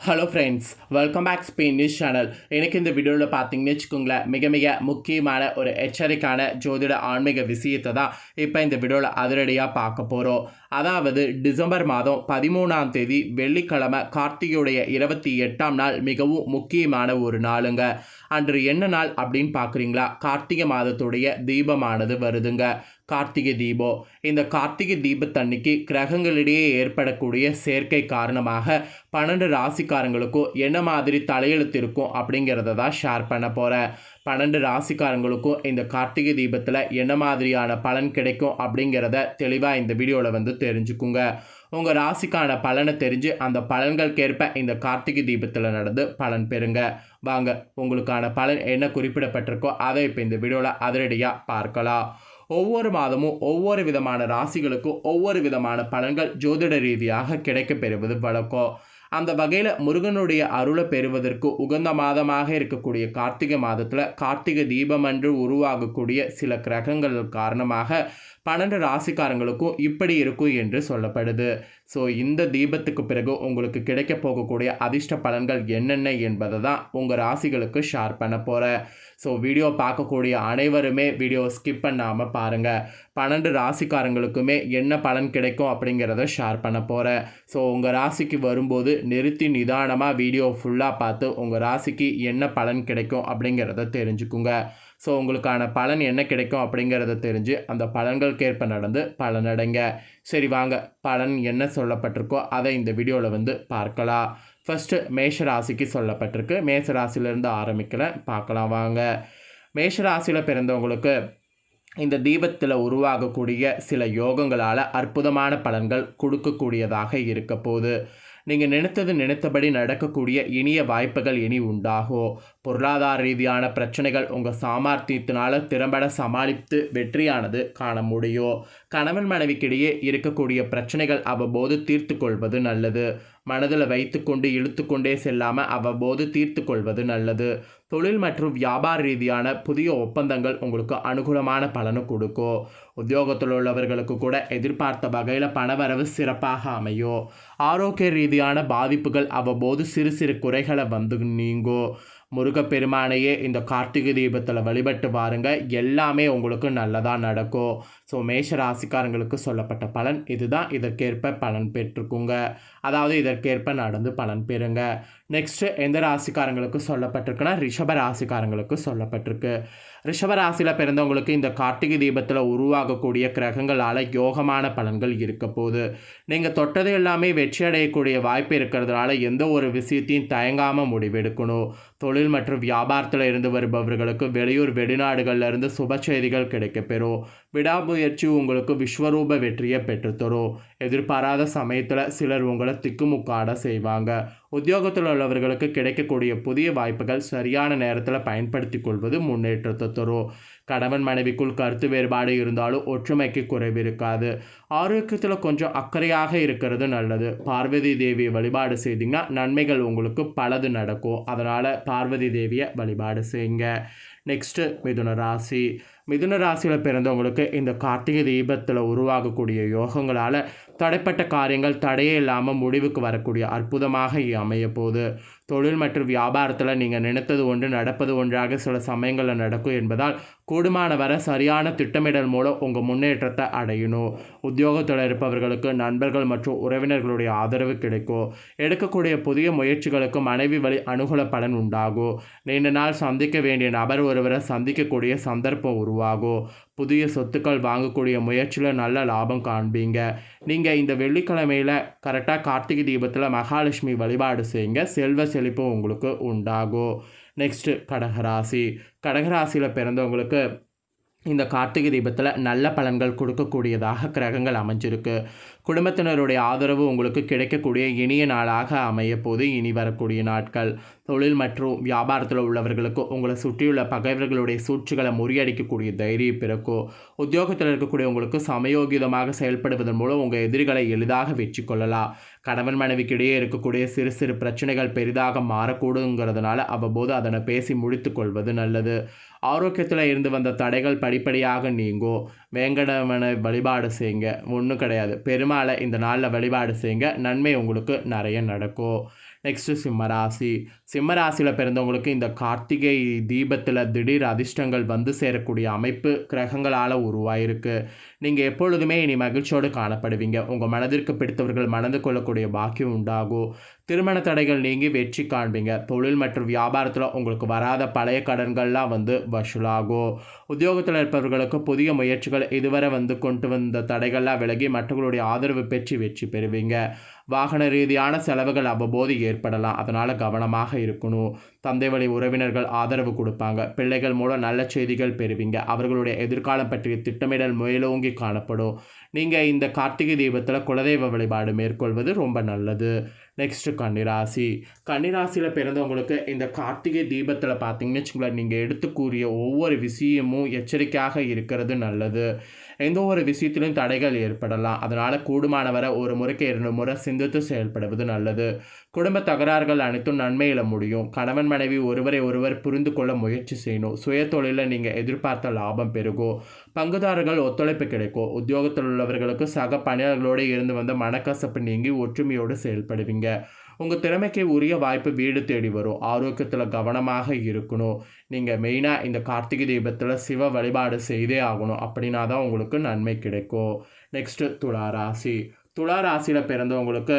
Hello friends welcome back Spain news channel எனக்கு இந்த வீடியோவில் பார்த்தீங்கன்னு வச்சுக்கோங்களேன் மிக மிக முக்கியமான ஒரு எச்சரிக்கையான ஜோதிட ஆன்மீக விஷயத்தை தான் இப்போ இந்த வீடியோவில் அதிரடியாக பார்க்க போகிறோம் அதாவது டிசம்பர் மாதம் பதிமூணாம் தேதி வெள்ளிக்கிழமை கார்த்திகையுடைய இருபத்தி எட்டாம் நாள் மிகவும் முக்கியமான ஒரு நாளுங்க. அன்று என்ன நாள் அப்படின்னு பார்க்குறீங்களா? கார்த்திகை மாதத்துடைய தீபமானது வருதுங்க. கார்த்திகை தீபம். இந்த கார்த்திகை தீபத்தன்னைக்கு கிரகங்களிடையே ஏற்படக்கூடிய சேர்க்கை காரணமாக பன்னெண்டு ராசிக்காரங்களுக்கும் என்ன மாதிரி தலையெழுத்து இருக்கும் அப்படிங்கிறத தான் ஷேர் பண்ண போகிறேன் பன்னெண்டு ராசிக்காரங்களுக்கும் இந்த கார்த்திகை தீபத்தில் என்ன மாதிரியான பலன் கிடைக்கும் அப்படிங்கிறத தெளிவாக இந்த வீடியோவில் வந்து தெரிஞ்சுக்குங்க. உங்கள் ராசிக்கான பலனை தெரிஞ்சு அந்த பலன்களுக்கேற்ப இந்த கார்த்திகை தீபத்தில் நடந்து பலன் பெறுங்க. வாங்க உங்களுக்கான பலன் என்ன குறிப்பிடப்பட்டிருக்கோ அதை இப்போ இந்த வீடியோவில் அதிரடியாக பார்க்கலாம். ஒவ்வொரு மாதமும் ஒவ்வொரு விதமான ராசிகளுக்கும் ஒவ்வொரு விதமான பலன்கள் ஜோதிட ரீதியாக கிடைக்கப்பெறுவது வழக்கம். அந்த வகையில் முருகனுடைய அருளை பெறுவதற்கு உகந்த மாதமாக இருக்கக்கூடிய கார்த்திகை மாதத்தில் கார்த்திகை தீபம் அன்று உருவாகக்கூடிய சில கிரகங்கள் காரணமாக பன்னெண்டு ராசிக்காரங்களுக்கும் இப்படி இருக்கும் என்று சொல்லப்படுது. ஸோ இந்த தீபத்துக்கு பிறகு உங்களுக்கு கிடைக்க போகக்கூடிய அதிர்ஷ்ட பலன்கள் என்னென்ன என்பதை தான் உங்கள் ராசிகளுக்கு ஷேர் பண்ண போகிறேன் ஸோ வீடியோ பார்க்கக்கூடிய அனைவருமே வீடியோ ஸ்கிப் பண்ணாமல் பாருங்கள் பன்னெண்டு ராசிக்காரங்களுக்குமே என்ன பலன் கிடைக்கும் அப்படிங்கிறத ஷேர் பண்ண போகிறேன் ஸோ உங்கள் ராசிக்கு வரும்போது நிறுத்தி நிதானமாக வீடியோ ஃபுல்லாக பார்த்து உங்கள் ராசிக்கு என்ன பலன் கிடைக்கும் அப்படிங்கிறத தெரிஞ்சுக்குங்க. ஸோ உங்களுக்கான பலன் என்ன கிடைக்கும் அப்படிங்கிறத தெரிஞ்சு அந்த பலன்களுக்கேற்ப நடந்து பலனடைங்க. சரி வாங்க. பலன் என்ன சொல்லப்பட்டிருக்கோ அதை இந்த வீடியோவில் வந்து பார்க்கலாம். ஃபஸ்ட்டு மேஷ ராசிக்கு சொல்லப்பட்டிருக்கு. மேஷ ராசியிலேருந்து ஆரம்பிக்கல. பார்க்கலாம் வாங்க. மேஷ ராசியில் பிறந்தவங்களுக்கு இந்த தீபத்தில் உருவாகக்கூடிய சில யோகங்களால் அற்புதமான பலன்கள் கொடுக்கக்கூடியதாக இருக்க போகுது. நீங்கள் நினைத்தது நினைத்தபடி நடக்கக்கூடிய இனிய வாய்ப்புகள் இனி உண்டாகும் பொருளாதார ரீதியான பிரச்சனைகள் உங்கள் சாமர்த்தியத்தினால திறம்பட சமாளித்து வெற்றியானது காண முடியும் கணவன் மனைவிக்கிடையே இருக்கக்கூடிய பிரச்சனைகள் அவ்வப்போது தீர்த்து கொள்வது நல்லது. மனதில் வைத்துக்கொண்டு இழுத்துக்கொண்டே செல்லாமல் அவ்வப்போது தீர்த்து கொள்வது நல்லது. தொழில் மற்றும் வியாபார ரீதியான புதிய ஒப்பந்தங்கள் உங்களுக்கு அனுகூலமான பலனை கொடுக்கும். உத்தியோகத்தில் உள்ளவர்களுக்கு கூட எதிர்பார்த்த வகையில் பணவரவு சிறப்பாக அமையும். ஆரோக்கிய ரீதியான பாதிப்புகள் அவ்வப்போது சிறு சிறு குறைகளை வந்து நீங்கும். முருகப்பெருமானையே இந்த கார்த்திகை தீபத்தில் வழிபட்டு பாருங்க. எல்லாமே உங்களுக்கு நல்லதாக நடக்கும். ஸோ மேஷ ராசிக்காரங்களுக்கு சொல்லப்பட்ட பலன் இதுதான். இதற்கேற்ப பலன் பெற்றுக்குங்க. அதாவது இதற்கேற்ப நடந்து பலன் பெறுங்க. நெக்ஸ்ட்டு எந்த ராசிக்காரங்களுக்கு சொல்லப்பட்டிருக்குன்னா ரிஷப ராசிக்காரங்களுக்கு சொல்லப்பட்டிருக்கு. ரிஷபராசியில் பிறந்தவங்களுக்கு இந்த கார்த்திகை தீபத்தில் உருவாகக்கூடிய கிரகங்களால் யோகமான பலன்கள் இருக்க போகுது. நீங்கள் தொட்டது எல்லாமே வெற்றி அடையக்கூடிய வாய்ப்பு இருக்கிறதுனால எந்த ஒரு விஷயத்தையும் தயங்காமல் முடிவெடுக்கணும். தொழில் மற்றும் வியாபாரத்தில் இருந்து வருபவர்களுக்கு வெளியூர் வெளிநாடுகளில் இருந்து சுப செய்திகள் கிடைக்கப்பெறும். விடாமுயற்சி உங்களுக்கு விஸ்வரூப வெற்றியை பெற்றுத்தரும். எதிர்பாராத சமயத்தில் சிலர் உங்களை திக்குமுக்காட செய்வாங்க. உத்தியோகத்தில் உள்ளவர்களுக்கு கிடைக்கக்கூடிய புதிய வாய்ப்புகள் சரியான நேரத்தில் பயன்படுத்தி கொள்வது முன்னேற்றத்தை தரும் கணவன் மனைவிக்குள் கருத்து வேறுபாடு இருந்தாலும் ஒற்றுமைக்கு குறைவு இருக்காது. ஆரோக்கியத்தில் கொஞ்சம் அக்கறையாக இருக்கிறது நல்லது. பார்வதி தேவியை வழிபாடு செய்தீங்கன்னா நன்மைகள் உங்களுக்கு பலது நடக்கும். அதனால் பார்வதி தேவியை வழிபாடு செய்யுங்க. நெக்ஸ்ட்டு மிதுன ராசி. மிதுன ராசியில் பிறந்தவங்களுக்கு இந்த கார்த்திகை தீபத்தில் உருவாகக்கூடிய யோகங்களால் தடைப்பட்ட காரியங்கள் தடையே இல்லாமல் முடிவுக்கு வரக்கூடிய அற்புதமாக அமைய போகுது. தொழில் மற்றும் வியாபாரத்தில் நீங்கள் நினைத்தது ஒன்று நடப்பது ஒன்றாக சில சமயங்களில் நடக்கும் என்பதால் கூடுமான வர சரியான திட்டமிடல் மூலம் உங்கள் முன்னேற்றத்தை அடையணும். உத்தியோகத்தில் இருப்பவர்களுக்கு நண்பர்கள் மற்றும் உறவினர்களுடைய ஆதரவு கிடைக்கும். எடுக்கக்கூடிய புதிய முயற்சிகளுக்கு மனைவி வழி அனுகூல பலன் உண்டாகும். நீண்ட நாள் சந்திக்க வேண்டிய நபர் ஒருவரை சந்திக்கக்கூடிய சந்தர்ப்பம் உருவாகும். புதிய சொத்துக்கள் வாங்கக்கூடிய முயற்சியில் நல்ல லாபம் காண்பீங்க. நீங்கள் இந்த வெள்ளிக்கிழமையில் கரெக்டாக கார்த்திகை தீபத்தில் மகாலட்சுமி வழிபாடு செய்யுங்க. செல்வ செழிப்பு உங்களுக்கு உண்டாகும். நெக்ஸ்ட்டு கடகராசி கடகராசியில் பிறந்தவங்களுக்கு இந்த கார்த்திகை தீபத்தில் நல்ல பலன்கள் கொடுக்கக்கூடியதாக கிரகங்கள் அமைஞ்சிருக்கு. குடும்பத்தினருடைய ஆதரவு உங்களுக்கு கிடைக்கக்கூடிய இனிய நாளாக அமையப்போது. இனி வரக்கூடிய நாட்கள் தொழில் மற்றும் வியாபாரத்தில் உள்ளவர்களுக்கு உங்களை சுற்றியுள்ள பகைவர்களுடைய சூழ்ச்சிகளை முறியடிக்கக்கூடிய தைரியம் பிறக்கும். உத்தியோகத்தில் இருக்கக்கூடிய உங்களுக்கு சமயோகிதமாக செயல்படுவதன் மூலம் உங்கள் எதிரிகளை எளிதாக வெற்றி கொள்ளலாம். கணவன் மனைவிக்கிடையே இருக்கக்கூடிய சிறு சிறு பிரச்சனைகள் பெரிதாக மாறக்கூடுங்கிறதுனால அவ்வப்போது அதனை பேசி முடித்து கொள்வது நல்லது. ஆரோக்கியத்தில் இருந்து வந்த தடைகள் படிப்படியாக நீங்கும். வேங்கடவனை வழிபாடு செய்யுங்க. ஒன்றும் கிடையாது. பெருமாளை இந்த நாளில் வழிபாடு செய்யுங்க. நன்மை உங்களுக்கு நிறைய நடக்கும். நெக்ஸ்ட்டு சிம்மராசி சிம்மராசியில் பிறந்தவங்களுக்கு இந்த கார்த்திகை தீபத்தில் திடீர் அதிர்ஷ்டங்கள் வந்து சேரக்கூடிய அமைப்பு கிரகங்களால் உருவாயிருக்கு. நீங்கள் எப்பொழுதுமே இனி மகிழ்ச்சியோடு காணப்படுவீங்க. உங்கள் மனதிற்கு பிடித்தவர்கள் மணந்து கொள்ளக்கூடிய பாக்கியம் உண்டாகும். திருமண தடைகள் நீங்கி வெற்றி காண்பீங்க. தொழில் மற்றும் வியாபாரத்தில் உங்களுக்கு வராத பழைய கடன்கள்லாம் வந்து வசூலாகும். உத்தியோகத்தில் இருப்பவர்களுக்கு புதிய முயற்சிகள் இதுவரை வந்து கொண்டு வந்த தடைகள்லாம் விலகி மற்றவர்களுடைய ஆதரவு பெற்று வெற்றி பெறுவீங்க. வாகன ரீதியான செலவுகள் அவ்வப்போது ஏற்படலாம். அதனால் கவனமாக இருக்கணும். தந்தை வழி உறவினர்கள் ஆதரவு கொடுப்பாங்க. பிள்ளைகள் மூலம் நல்ல செய்திகள் பெறுவீங்க. அவர்களுடைய எதிர்காலம் பற்றிய திட்டமிடல் மேலோங்கி காணப்படும். நீங்கள் இந்த கார்த்திகை தீபத்தில் குலதெய்வ வழிபாடு மேற்கொள்வது ரொம்ப நல்லது. நெக்ஸ்ட்டு கன்னிராசி. கன்னிராசியில் பிறந்தவங்களுக்கு இந்த கார்த்திகை தீபத்தில் பார்த்தீங்கன்னு வச்சுங்களேன் நீங்கள் எடுத்து கூறிய ஒவ்வொரு விஷயமும் எச்சரிக்கையாக இருக்கிறது நல்லது. எந்த ஒரு விஷயத்திலும் தடைகள் ஏற்படலாம். அதனால் கூடுமானவரை ஒரு முறைக்கு இரண்டு முறை சிந்தித்து செயல்படுவது நல்லது. குடும்ப தகராறுகள் அனைத்தும் நன்மையில முடியும். கணவன் மனைவி ஒருவரை ஒருவர் புரிந்து கொள்ள முயற்சி செய்யணும். சுய தொழிலில் நீங்கள் எதிர்பார்த்த லாபம் பெருகும் பங்குதாரர்கள் ஒத்துழைப்பு கிடைக்கும் உத்தியோகத்தில் உள்ளவர்களுக்கு சக பணியாளர்களோடு இருந்து வந்த மனக்கசப்பு நீங்கி ஒற்றுமையோடு செயல்படுவீங்க. உங்கள் திறமைக்கு உரிய வாய்ப்பு வீடு தேடி வரும். ஆரோக்கியத்தில் கவனமாக இருக்கணும். நீங்கள் மெயினாக இந்த கார்த்திகை தீபத்தில் சிவ வழிபாடு செய்தே ஆகணும். அப்படின்னா தான் உங்களுக்கு நன்மை கிடைக்கும். நெக்ஸ்ட்டு துளாராசி ராசி. ராசியில் பிறந்தவங்களுக்கு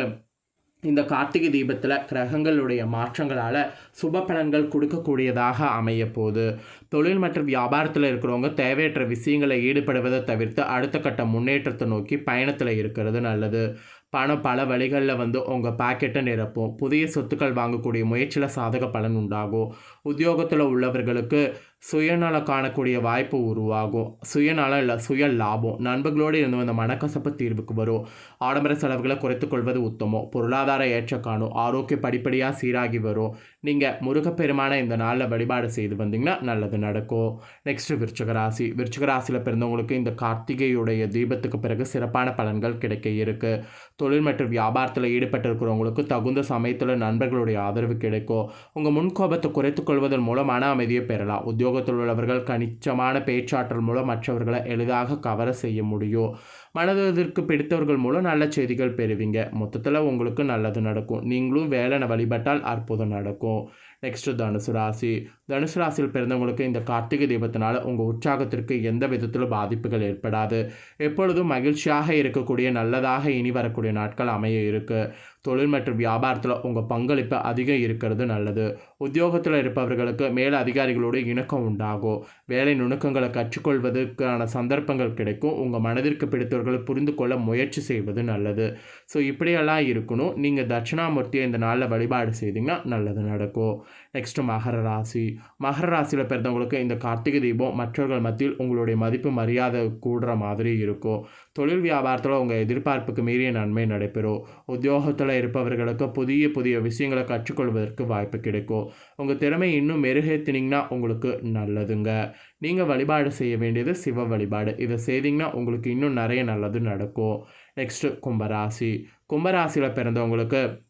இந்த கார்த்திகை தீபத்தில் கிரகங்களுடைய மாற்றங்களால் சுப பலன்கள் கொடுக்கக்கூடியதாக அமைய போகுது. தொழில் மற்றும் வியாபாரத்தில் இருக்கிறவங்க தேவையற்ற விஷயங்களை ஈடுபடுவதை தவிர்த்து அடுத்த கட்ட முன்னேற்றத்தை நோக்கி பயணத்தில் இருக்கிறது நல்லது. பணம் பல வழிகளில் வந்து உங்கள் பாக்கெட்டை நிரப்பும். புதிய சொத்துக்கள் வாங்கக்கூடிய முயற்சியில் சாதக பலன் உண்டாகும். உத்தியோகத்தில் உள்ளவர்களுக்கு சுயநலம் காணக்கூடிய வாய்ப்பு உருவாகும். சுயநலம் இல்லை சுய லாபம். நண்பர்களோடு இருந்து வந்த மனக்கசப்பு தீர்வுக்கு வரும். ஆடம்பர செலவுகளை குறைத்துக்கொள்வது உத்தமம். பொருளாதார ஏற்ற காணும். ஆரோக்கிய படிப்படியாக சீராகி வரும். நீங்கள் முருகப்பெருமான இந்த நாளில் வழிபாடு செய்து வந்தீங்கன்னா நல்லது நடக்கும். நெக்ஸ்ட் விருச்சகராசி விருச்சகராசியில் பிறந்தவங்களுக்கு இந்த கார்த்திகையுடைய தீபத்துக்கு பிறகு சிறப்பான பலன்கள் கிடைக்க இருக்குது தொழில் மற்றும் வியாபாரத்தில் ஈடுபட்டிருக்கிறவங்களுக்கு தகுந்த சமயத்தில் நண்பர்களுடைய ஆதரவு கிடைக்கும். உங்கள் முன்கோபத்தை குறைத்து கொள்வதன் மூலம் மன அமைதியை பெறலாம். உத்தியோகத்தில் உள்ளவர்கள் கணிச்சமான பேச்சாற்றல் மூலம் மற்றவர்களை எளிதாக கவர செய்ய முடியும். மனதிற்கு பிடித்தவர்கள் மூலம் நல்ல செய்திகள் பெறுவீங்க. மொத்தத்தில் உங்களுக்கு நல்லது நடக்கும். நீங்களும் வேலை வழிபட்டால் அற்புதம் நடக்கும். நெக்ஸ்ட்டு தனுசு ராசி. தனுசு ராசியில் பிறந்தவங்களுக்கு இந்த கார்த்திகை தீபத்தினால் உங்கள் உற்சாகத்திற்கு எந்த விதத்திலும் பாதிப்புகள் ஏற்படாது. எப்பொழுதும் மகிழ்ச்சியாக இருக்கக்கூடிய நல்லதாக இனி வரக்கூடிய நாட்கள் அமைய இருக்குது தொழில் மற்றும் வியாபாரத்தில் உங்கள் பங்களிப்பு அதிகம் இருக்கிறது நல்லது. உத்தியோகத்தில் இருப்பவர்களுக்கு மேல் அதிகாரிகளோடு இணக்கம் உண்டாகும். வேலை நுணுக்கங்களை கற்றுக்கொள்வதற்கான சந்தர்ப்பங்கள் கிடைக்கும். உங்கள் மனதிற்கு பிடித்தவர்களை புரிந்து கொள்ள முயற்சி செய்வது நல்லது. ஸோ இப்படியெல்லாம் இருக்கணும். நீங்கள் தட்சிணாமூர்த்தியை இந்த நாளில் வழிபாடு செய்தீங்கன்னா நல்லது நடக்கும். நெக்ஸ்ட்டு மகர ராசி. மகர ராசியில் பிறந்தவங்களுக்கு இந்த கார்த்திகை தீபம் மற்றவர்கள் மத்தியில் உங்களுடைய மதிப்பு மரியாதை கூடுற மாதிரி இருக்கும். தொழில் வியாபாரத்தில் உங்கள் எதிர்பார்ப்புக்கு மீறிய நன்மை நடைபெறும். உத்தியோகத்தில் இருப்பவர்களுக்கு புதிய புதிய விஷயங்களை கற்றுக்கொள்வதற்கு வாய்ப்பு கிடைக்கும். உங்கள் திறமை இன்னும் மெருகேற்றினீங்கன்னா உங்களுக்கு நல்லதுங்க. நீங்கள் வழிபாடு செய்ய வேண்டியது சிவ வழிபாடு. இதை செய்தீங்கன்னா உங்களுக்கு இன்னும் நிறைய நல்லது நடக்கும். நெக்ஸ்ட்டு கும்பராசி. கும்பராசியில் பிறந்தவங்களுக்கு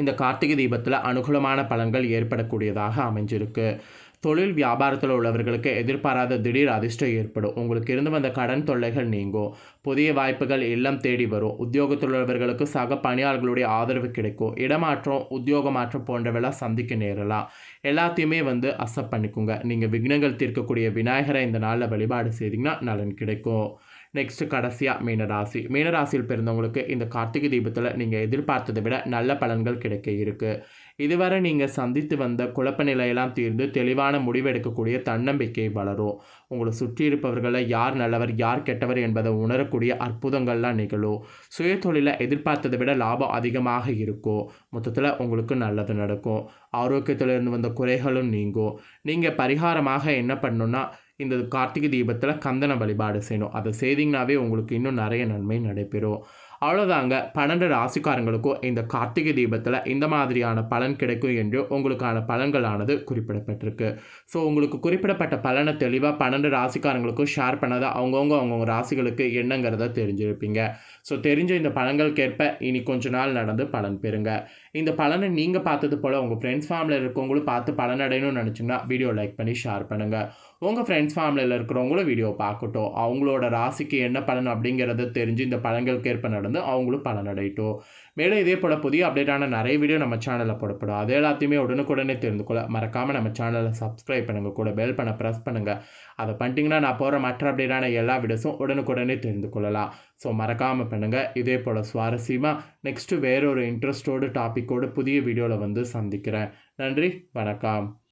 இந்த கார்த்திகை தீபத்தில் அனுகூலமான பலன்கள் ஏற்படக்கூடியதாக அமைஞ்சிருக்கு. தொழில் வியாபாரத்தில் உள்ளவர்களுக்கு எதிர்பாராத திடீர் அதிர்ஷ்டம் ஏற்படும். உங்களுக்கு இருந்து வந்த கடன் தொல்லைகள் நீங்கும். புதிய வாய்ப்புகள் இல்லம் தேடி வரும். உத்தியோகத்தில் உள்ளவர்களுக்கு சக பணியாளர்களுடைய ஆதரவு கிடைக்கும். இடமாற்றம் உத்தியோக மாற்றம் போன்றவெல்லாம் சந்திக்க நேரலாம். எல்லாத்தையுமே வந்து அசப் பண்ணிக்கோங்க. நீங்கள் விக்னங்கள் தீர்க்கக்கூடிய விநாயகரை இந்த நாளில் வழிபாடு செய்தீங்கன்னா நலன் கிடைக்கும். நெக்ஸ்ட்டு கடைசியாக மீனராசி. மீனராசியில் பிறந்தவங்களுக்கு இந்த கார்த்திகை தீபத்தில் நீங்கள் எதிர்பார்த்ததை விட நல்ல பலன்கள் கிடைக்க இருக்குது இதுவரை நீங்கள் சந்தித்து வந்த குழப்ப நிலையெல்லாம் தீர்ந்து தெளிவான முடிவெடுக்கக்கூடிய தன்னம்பிக்கை வளரும். உங்களை சுற்றி இருப்பவர்களை யார் நல்லவர் யார் கெட்டவர் என்பதை உணரக்கூடிய அற்புதங்கள்லாம் நிகழும். சுய தொழிலை எதிர்பார்த்ததை விட லாபம் அதிகமாக இருக்கும். மொத்தத்தில் உங்களுக்கு நல்லது நடக்கும். ஆரோக்கியத்திலிருந்து வந்த குறைகளும் நீங்கும். நீங்கள் பரிகாரமாக என்ன பண்ணணுன்னா இந்த கார்த்திகை தீபத்தில் கந்தன வழிபாடு செய்யணும். அதை செய்திங்கனாவே உங்களுக்கு இன்னும் நிறைய நன்மை நடைபெறும். அவ்வளோதாங்க பன்னெண்டு ராசிக்காரங்களுக்கும் இந்த கார்த்திகை தீபத்தில் இந்த மாதிரியான பலன் கிடைக்கும் என்று உங்களுக்கான பலன்களானது குறிப்பிடப்பட்டிருக்கு. ஸோ உங்களுக்கு குறிப்பிடப்பட்ட பலனை தெளிவாக பன்னெண்டு ராசிக்காரங்களுக்கும் ஷேர் பண்ணதை அவங்கவுங்க அவங்கவுங்க ராசிகளுக்கு என்னங்கிறத தெரிஞ்சிருப்பீங்க. ஸோ தெரிஞ்ச இந்த பலன்களுக்கேற்ப இனி கொஞ்ச நாள் நடந்து பலன் பெறுங்க. இந்த பலனை நீங்கள் பார்த்தது போல் உங்கள் ஃப்ரெண்ட்ஸ் ஃபேமிலியில் இருக்கவங்களும் பார்த்து பலனடையணும்னு நினச்சிங்கன்னா வீடியோ லைக் பண்ணி ஷேர் பண்ணுங்கள் உங்கள் ஃப்ரெண்ட்ஸ் ஃபேமிலியில் இருக்கிறவங்களும் வீடியோ பார்க்கட்டும். அவங்களோட ராசிக்கு என்ன பலன் அப்படிங்கிறத தெரிஞ்சு இந்த பழங்களுக்கு ஏற்ப நடந்து அவங்களும் பலனடையட்டும் மேலும் இதே போல் புதிய அப்டேட்டான நிறைய வீடியோ நம்ம சேனலில் போடப்படும். அது எல்லாத்தையுமே உடனுக்குடனே தெரிந்து கொள்ள மறக்காமல் நம்ம சேனலை சப்ஸ்கிரைப் பண்ணுங்கள் கூட பெல் பண்ண ப்ரெஸ் பண்ணுங்கள் அதை பண்ணிட்டீங்கன்னா நான் போகிற மற்ற அப்டேட்டான எல்லா வீடியோஸும் உடனுக்குடனே தெரிந்து கொள்ளலாம். ஸோ மறக்காமல் பண்ணுங்கள் இதே போல் சுவாரஸ்யமாக நெக்ஸ்ட்டு வேறொரு இன்ட்ரெஸ்டோடு டாப்பிக்கோடு புதிய வீடியோவில் வந்து சந்திக்கிறேன். நன்றி. வணக்கம்.